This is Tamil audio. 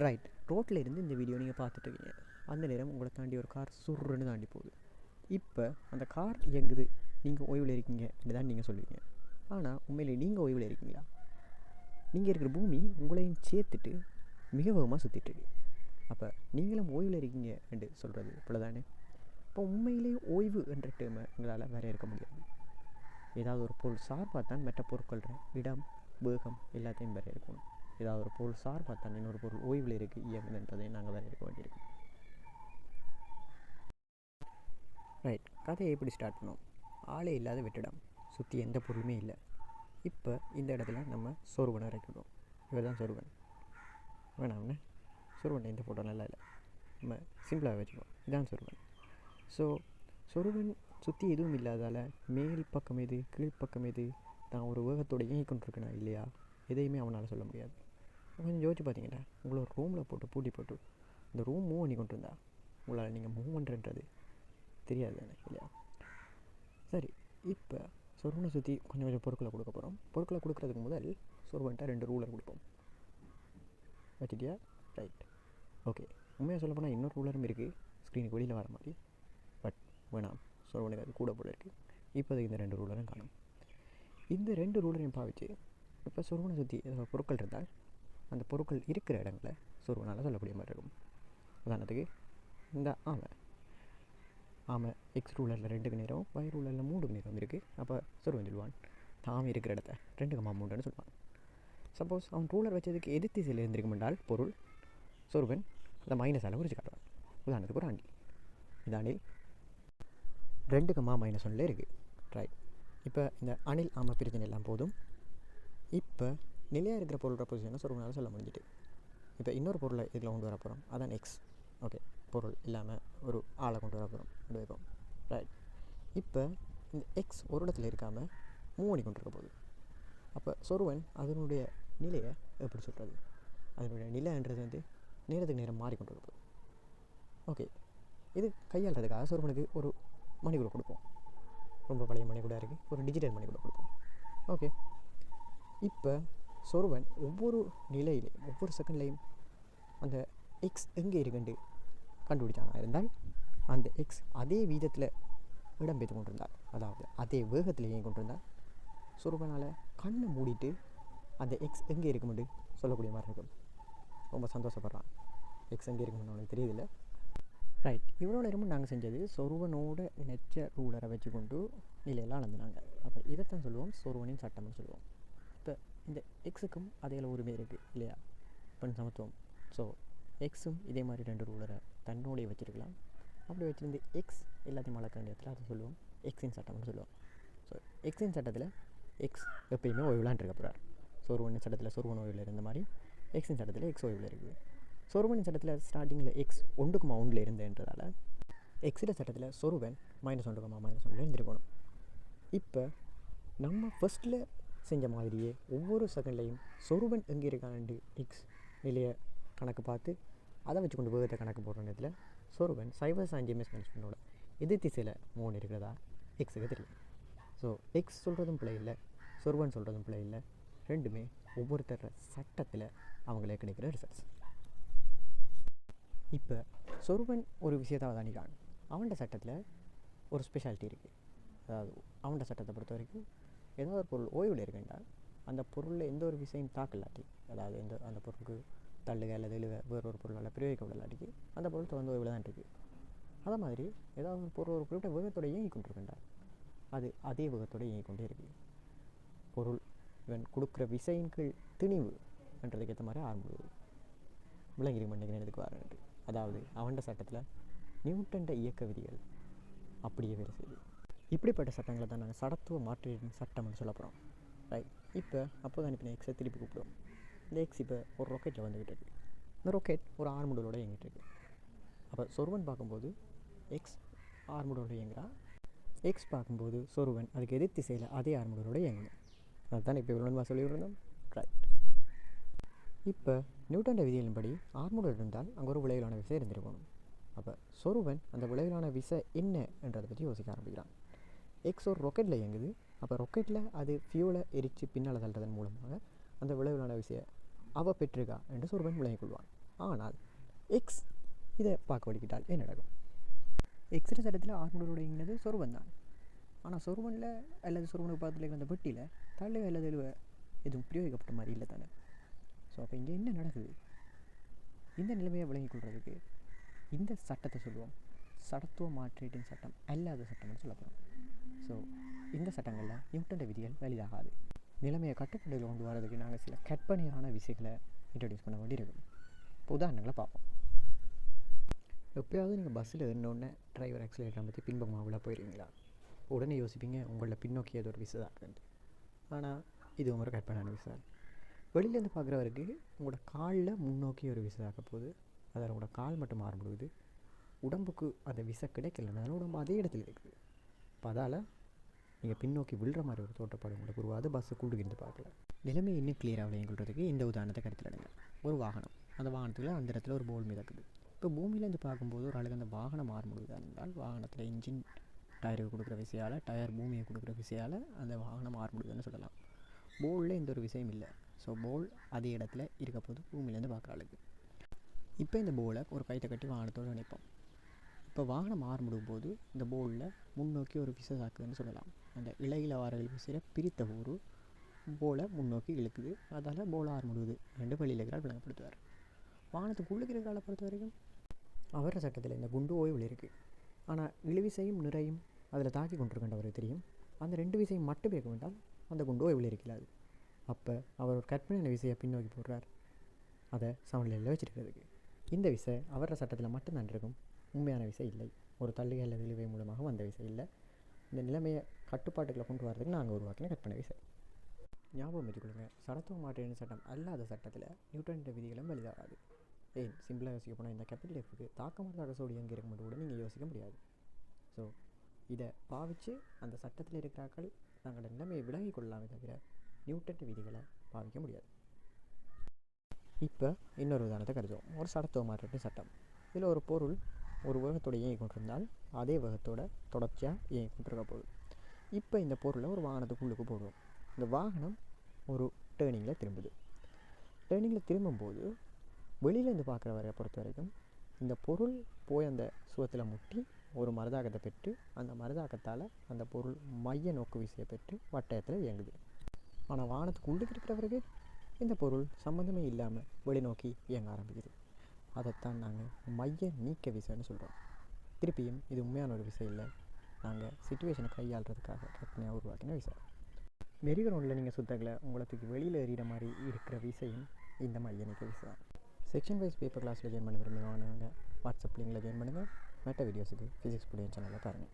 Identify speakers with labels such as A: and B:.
A: ரைட் ரோட்டில் இருந்து இந்த வீடியோ நீங்கள் பார்த்துட்டு இருக்கீங்க. அந்த நேரம் உங்களை தாண்டி ஒரு கார் சுருன்னு தாண்டி போகுது. இப்போ அந்த கார் இயங்குது. நீங்கள் ஓய்வில் இருக்கீங்க. தான் நீங்கள் சொல்லுவீங்க. ஆனால் உண்மையிலே நீங்கள் ஓய்வில் இருக்கீங்களா? நீங்கள் இருக்கிற பூமி உங்களையும் சேர்த்துட்டு மிக வேகமாக சுற்றிட்டு அப்போ நீங்களும் ஓய்வில் இருக்கீங்க என்று சொல்கிறது இவ்வளோதானே இப்போ உண்மையிலே ஓய்வு என்ற டேர்மை எங்களால் வேற இருக்க முடியாது. ஏதாவது ஒரு பொருள் சார்பாக தான் மற்ற பொருட்கள் இடம் வேகம் எல்லாத்தையும் வேற இருக்கணும். ஏதாவது ஒரு பொருள் சார் பார்த்தா இன்னொரு பொருள் ஓய்வில் இருக்குது இயங்குதுன்றதை நாங்கள் தான் இருக்க வேண்டியிருக்கு ரைட் கதையை எப்படி ஸ்டார்ட் பண்ணோம்? ஆளே இல்லாத வெட்டிடம் சுற்றி எந்த பொருளுமே இல்லை. இப்போ இந்த இடத்துல நம்ம சொருவனை இறக்கிடுவோம் இவர் தான் சொருவன் வேணாம்ண்ணே சொருவன் இந்த ஃபோட்டோ நல்லா இல்லை. நம்ம சிம்பிளாக வச்சுக்கோம் இதான் சொருவன் ஸோ சொருவன் சுற்றி எதுவும் இல்லாதால் மேல் பக்கம் எது கீழ்ப்பக்கம் எது தான் ஒரு வேகத்தோடு இயங்கிக் கொண்டிருக்கணும் இல்லையா? எதையுமே அவனால் சொல்ல முடியாது. கொஞ்சம் யோசிச்சு பார்த்தீங்கன்னா உங்களை ரூமில் போட்டு பூட்டி போட்டு இந்த ரூம் மூவ் பண்ணி கொண்டு இருந்தா உங்களால் நீங்கள் மூவ் பண்ணுறன்றது தெரியாது எனக்கு இல்லையா? சரி இப்போ சொர்வனை சுற்றி கொஞ்சம் கொஞ்சம் பொருட்களை கொடுக்க போகிறோம் பொருட்களை கொடுக்குறதுக்கு முதல் சொருவன்ட்ட ரெண்டு ரூலர் கொடுப்போம். வச்சுட்டியா? ரைட் ஓகே உண்மையாக சொல்ல போனால் இன்னொரு ரூலரும் இருக்குது ஸ்க்ரீனுக்கு வெளியில் வர மாதிரி. பட் வேணாம். சொர்வனுக்கு அது கூட போல இருக்குது இப்போதைக்கு இந்த ரெண்டு ரூலரும் காணும். இந்த ரெண்டு ரூலரையும் பாவிச்சு இப்போ சொர்வனை சுற்றி ஏதாவது பொருட்கள் இருந்தால் அந்த பொருட்கள் இருக்கிற இடங்களை சொருவனால் சொல்லக்கூடிய மாதிரி இருக்கும். உதாரணத்துக்கு இந்த ஆமை. ஆமை எக்ஸ் ரூலரில் ரெண்டுக்கு நேரம் ஒய் ரூலரில் மூணுக்கு நேரம் இருக்குது அப்போ சொருவன் சொல்லுவான். தாம் இருக்கிற இடத்த ரெண்டு கம்மா மூணுன்னு சொல்லுவான். சப்போஸ் அவன் ரூலர் வச்சதுக்கு எதிர்த்து திசையில் இருந்திருக்கும் என்றால் பொருள் சொருவன் அந்த மைனஸால் குறித்து காட்டுவான். உதாரணத்துக்கு ஒரு ஆண்டி இதாண்டில் ரெண்டு கம்மா மைனஸ் ஒன்றில் இருக்குது ரைட் இப்போ இந்த அணில் ஆமை பிரச்சனை எல்லாம் போதும். இப்போ நிலையாக இருக்கிற பொருளோட பொசிஷனை சொருவனால் சொல்ல முடிஞ்சிட்டு. இப்போ இன்னொரு பொருளை இதில் கொண்டு வர போகிறோம் அதான் எக்ஸ் ஓகே பொருள் இல்லாமல் ஒரு ஆளை கொண்டு வர போகிறோம் கொண்டு வைப்போம். ரைட் இப்போ இந்த எக்ஸ் ஒரு இடத்துல இருக்காமல் மூவ் பண்ணி கொண்டு இருக்க போகுது. அப்போ சொருவன் அதனுடைய நிலையை எப்படி சொல்கிறது அதனுடைய நிலைன்றது வந்து நேரத்துக்கு நேரம் மாறிக்கொண்டு இருப்பது ஓகே இது கையாளுறதுக்காக சொருவனுக்கு ஒரு மணி கூட கொடுப்போம். ரொம்ப பழைய மணி கூட இருக்குது ஒரு டிஜிட்டல் மணி கூட கொடுப்போம். ஓகே இப்போ சொருவன் ஒவ்வொரு நிலையிலையும் ஒவ்வொரு செகண்ட்லேயும் அந்த எக்ஸ் எங்கே இருக்குன்னு கண்டுபிடிச்சானா? இருந்தால் அந்த எக்ஸ் அதே வீதத்தில் இடம்பெற்று கொண்டிருந்தார் அதாவது அதே வேகத்தில் இயங்கி கொண்டிருந்தார் சொருவனால் கண்ணை மூடிட்டு அந்த எக்ஸ் எங்கே இருக்குமெண்டு சொல்லக்கூடிய மாதிரி இருக்கும். ரொம்ப சந்தோஷப்படுறான். எக்ஸ் எங்கே இருக்குமென்னு அவனுக்கு தெரியல ரைட் இவ்வளோ நேரமும் நாங்கள் செஞ்சது சொருவனோட நெச்ச ரூலரை வச்சுக்கொண்டு நிலையெல்லாம் அளந்துனாங்க அப்போ இதைத்தான் சொல்லுவோம். சொருவனின் சட்டம்னு சொல்லுவோம். இந்த எக்ஸுக்கும் அதே உரிமை இருக்குது இல்லையா? பெண் சமத்துவம் ஸோ எக்ஸும் இதே மாதிரி ரெண்டு ரூலரை தன்னோடைய வச்சுருக்கலாம். அப்படி வச்சுருந்து எக்ஸ் எல்லாத்தையும் வளர்க்க வேண்டிய இடத்துல அதை சொல்லுவோம். எக்ஸின் சட்டம்னு சொல்லுவோம். ஸோ எக்ஸின் சட்டத்தில் எக்ஸ் எப்பயுமே ஓய்விலான் இருக்க போகிறார் சொருவனின் சட்டத்தில் சொருவன் ஓய்வில் இருந்த மாதிரி எக்ஸின் சட்டத்தில் எக்ஸ் ஓய்வில் இருக்குது. சொருவனின் சட்டத்தில் ஸ்டார்டிங்கில் எக்ஸ் ஒன்றுக்குமா ஒன்றில் இருந்ததுன்றதால எக்ஸிட சட்டத்தில் சொருவன் மைனஸ் ஒன்றுக்குமா மைனஸ் ஒன்றில் இருந்திருக்கணும். இப்போ நம்ம ஃபஸ்ட்டில் செஞ்ச மாதிரியே ஒவ்வொரு செகண்ட்லையும் சொருவன் எங்கே இருக்கான்னு எக்ஸ் நிலைய கணக்கு பார்த்து அதை வச்சு கொண்டு வேகத்தை கணக்கு போடுற நேரத்தில் சொருபன் சைபர் சாஞ்சிஎம்எஸ் மேனேஜ்மெண்ட்டோட எதிர் திசையில் மூணு இருக்கிறதா? எக்ஸுக்கு தெரியும் ஸோ எக்ஸ் சொல்கிறதும் பிள்ளை இல்லை சொருவன் சொல்கிறதும் பிள்ளை இல்லை. ரெண்டுமே ஒவ்வொருத்தர சட்டத்தில் அவங்களே கிடைக்கிற ரிசல்ட்ஸ் இப்போ சொருவன் ஒரு விஷயத்தை அவதானிக்கான் அவன்கிட்ட சட்டத்தில் ஒரு ஸ்பெஷாலிட்டி இருக்குது அதாவது அவன்கிட்ட சட்டத்தை பொறுத்த வரைக்கும் ஏதோ ஒரு பொருள் ஓய்வில் இருக்கின்றால் அந்த பொருளில் எந்த ஒரு விஷயம் தாக்கலாட்டி அதாவது எந்த அந்த பொருளுக்கு தள்ளுக அல்லது எழுக வேறு ஒரு பொருளால் பிரயோகிக்க விடலாட்டிக்கு அந்த பொருள் தொடர்ந்து ஓய்வில் தான் இருக்குது அதே மாதிரி ஏதாவது ஒரு பொருள் ஒரு குறிப்பிட்ட வேகத்தோட இயங்கி கொண்டிருக்கேன்டா அது அதே வேகத்தோடு இயங்கி கொண்டே இருக்குது பொருள் இவன் கொடுக்குற விசையின் கீழ் திணிவு என்றதுக்கு ஏற்ற மாதிரி ஆரம்பிது விளங்கிரி மண்ணிக்கு இதுக்கு வரேன் அதாவது அவன்ட சட்டத்தில் நியூட்டன்ட இயக்க விதிகள் அப்படியே வேலை செய்யுது. இப்படிப்பட்ட சட்டங்களை தான் நாங்கள் சடத்துவ மாற்று சட்டம்னு சொல்ல போகிறோம் ரைட் இப்போ அப்போ தான் இப்போ எக்ஸை திருப்பி கூப்பிடுவோம் இந்த எக்ஸ் இப்போ ஒரு ராக்கெட்டில் வந்துக்கிட்டு இருக்கு. இந்த ராக்கெட் ஒரு ஆர்முடலோட இயங்கிட்டு இருக்கு. அப்போ சொருவன் பார்க்கும்போது எக்ஸ் ஆர்முடலோட இயங்குறா? எக்ஸ் பார்க்கும்போது சொருவன் அதுக்கு எதிர் திசையில் அதே ஆர்முடலோட இயங்கணும். அதுதான் இப்போ இவ்வளோ சொல்லி விடுறோம் ரைட் இப்போ நியூட்டன்ட விதிகளின்படி ஆர்முடல் இருந்தால் அங்கே ஒரு விளைவிலான விசை இருந்திருக்கணும். அப்போ சொருவன் அந்த விளைவிலான விசை என்ன என்றதை பற்றி யோசிக்க ஆரம்பிக்கிறான். எக்ஸ் ஒரு ரொக்கெட்டில் இயங்குது. அப்போ ரொக்கெட்டில் அது ஃபியூலை எரித்து பின்னால் தள்ளுறதன் மூலமாக அந்த விளைவிலான விசையை அவ பெற்றிருக்கா என்று சொருவன் விளங்கிக் கொள்வான். ஆனால் எக்ஸ் இதை பார்க்க வடிக்கிட்டால் என்ன நடக்கும்? எக்ஸ்ரே சட்டத்தில் ஆர்முடரோட இங்கினது சொருவன் தான் ஆனால் சொருவனில் அல்லது சொருவனுக்கு பக்கத்தில் வந்த பெட்டியில் தள்ளு அல்லது எழுவ எதுவும் பிரயோகிக்கப்பட்ட மாதிரி இல்லை தானே. ஸோ அப்போ இங்கே என்ன நடக்குது? இந்த நிலைமையை விளங்கிக் கொள்வதுக்கு இந்த சட்டத்தை சொல்லுவோம். சடத்துவ மாற்றீட்டின் சட்டம் அல்லாத சட்டம்னு சொல்லப்படும் ஸோ இந்த சட்டங்களில் நியூட்டன்ட விதிகள் வெளியாகாது நிலைமையை கட்டுப்பாடுகள் கொண்டு வரதுக்கு நாங்கள் சில கற்பனையான விஷயங்களை இன்ட்ரடியூஸ் பண்ண வேண்டியிருக்கும். இப்போ உதாரணங்களை பார்ப்போம். எப்பயாவது நீங்கள் பஸ்ஸில் இருந்தோடனே டிரைவர் ஆக்சிலேட்டரை பற்றி பின்பக்கமாக உள்ள போயிருவீங்களா? உடனே யோசிப்பீங்க உங்களை பின்னோக்கி ஏதோ ஒரு விசை தான் ஆனால் இது ஒரு கற்பனையான விசை வெளியிலேருந்து பார்க்குறவருக்கு உங்களோட காலில் முன்னோக்கி ஒரு விசை தாக்க போகுது அதில் உங்களோட கால் மட்டும் மாற முடியுது. உடம்புக்கு அந்த விசை கிடைக்கலனாலும் உடம்பு அதே இடத்துல இருக்குது. அப்போ அதால் நீங்கள் பின்னோக்கி விழுற மாதிரி ஒரு தோட்டப்பாடு உங்களுக்கு உருவாது பஸ்ஸு கூடுகிட்டு பார்க்கல. நிலைமை இன்னும் கிளியர் ஆகலைங்கிறதுக்கு இந்த உதாரணத்தை கருத்தில் எடுங்க. ஒரு வாகனம். அந்த வாகனத்தில் அந்த இடத்துல ஒரு போல் மிதக்குது. இப்போ பூமியிலேருந்து பார்க்கும்போது ஒரு ஆளுக்கு அந்த வாகனம் மாற முடியுதா இருந்தால் வாகனத்தில் இன்ஜின் டயருக்கு கொடுக்குற விசையால் டயர் பூமியை கொடுக்குற விசையால் அந்த வாகனம் மாற முடியுதுன்னு சொல்லலாம் போலில் எந்த ஒரு விஷயம் இல்லை. ஸோ போல் அதே இடத்துல இருக்க போது பூமியிலேருந்து பார்க்குற ஆளுக்கு. இப்போ இந்த போலை ஒரு கைத்தை கட்டி வாகனத்தோடு நினைப்போம் இப்போ வாகனம் ஆறு முடியும் போது இந்த போலில் முன்னோக்கி ஒரு விசை தாக்குதுன்னு சொல்லலாம். அந்த இலையில் வாரல் விசையை பிரித்த ஒரு போலை முன்னோக்கி இழுக்குது. அதால் போல் ஆறு முடியுது ரெண்டு வழியில் இருக்கிறார் விளங்கப்படுத்துவார். வாகனத்துக்கு உள்ளுக்கு இருக்கிற காலை பொறுத்த வரைக்கும் அவர சட்டத்தில் இந்த குண்டு ஓய்வில் இருக்குது ஆனால் இழுவிசையும் நிறையும் அதில் தாக்கி கொண்டிருக்கின்றவருக்கு தெரியும்? அந்த ரெண்டு விசையும் மட்டும் இருக்க வேண்டால் அந்த குண்டு ஓய்வில் இருக்கிறாது. அப்போ அவர் ஒரு கற்பனையான விசையை பின்னோக்கி போடுறார். அதை சமநிலையில் வச்சிருக்கிறதுக்கு. இந்த விசை அவர சட்டத்தில் மட்டும்தான் இருக்கும். உண்மையான விசை இல்லை. ஒரு தள்ளுகை அல்லது இழுவை மூலமாக வந்த விசை இல்லை. இந்த நிலைமையை கட்டுப்பாட்டுகளை கொண்டு வரதுக்கு நாங்கள் உருவாக்கின கற்பனை விசை. ஞாபகம் வச்சுக்கொள்ளுங்க. சடத்துவ மாற்றின சட்டம் அல்லாத சட்டத்தில் நியூட்டன் விதிகளும் வலிதாகாது ஏன்? சிம்பிளாக யோசிக்க போனால் இந்த கேபிட்டல் எஃப்க்கு தாக்கமற்ற சோடி எங்கே இருக்கும்போது கூட நீங்கள் யோசிக்க முடியாது. ஸோ இதை பாவித்து அந்த சட்டத்தில் இருக்கிறாக்கள் தங்களோட நிலைமையை விலகி கொள்ளலாமே தவிர நியூட்டன் விதிகளை பாவிக்க முடியாது. இப்போ இன்னொரு உதாரணத்தை கருதுவோம். ஒரு சடத்துவ மாற்றத்தின் சட்டம். இதில் ஒரு பொருள் ஒரு வேகத்தோடு இயங்கி கொண்டிருந்தால் அதே வேகத்தோட தொடர்ச்சியாக இயங்கி கொண்டிருக்க போகுது. இப்போ இந்த பொருளை ஒரு வாகனத்துக்குள்ளுக்கு போடுவோம் இந்த வாகனம் ஒரு டேர்னிங்கில் திரும்புது. டேர்னிங்கில் திரும்பும்போது வெளியிலேருந்து பார்க்குறவரை பொறுத்த வரைக்கும் இந்த பொருள் போய் அந்த சுவத்தில் முட்டி ஒரு மருதாக்கத்தை பெற்று அந்த மருதாக்கத்தால் அந்த பொருள் மைய நோக்கு விசையை பெற்று வட்டயத்தில் இயங்குது. ஆனால் வானத்துக்கு உள்ளுக்கு இருக்கிறவருக்கு இந்த பொருள் சம்மந்தமே இல்லாமல் வெளிநோக்கி இயங்க ஆரம்பிக்குது. அதைத்தான் நாங்கள் மைய நீக்க விசைன்னு சொல்கிறோம் திருப்பியும் இது உண்மையான ஒரு விசை இல்லை. நாங்கள் சுச்சுவேஷனை கையாளுறதுக்காக கற்பனையாக உருவாக்கின விசை. மெரிகரோனில் நீங்கள் சுத்தங்களை உங்களுக்கு வெளியில் எறிகிற மாதிரி இருக்கிற விசையும் இந்த மைய நீக்க விசை தான். செக்ஷன் வைஸ் பேப்பர் கிளாஸில் ஜாயின் பண்ண விரும்புவாங்க வாட்ஸ்அப் லிங்கில் ஜாயின் பண்ணுங்கள் மெட்ட வீடியோஸுக்கு ஃபிசிக்ஸ் புடியும் சேனலில் பாருங்கள்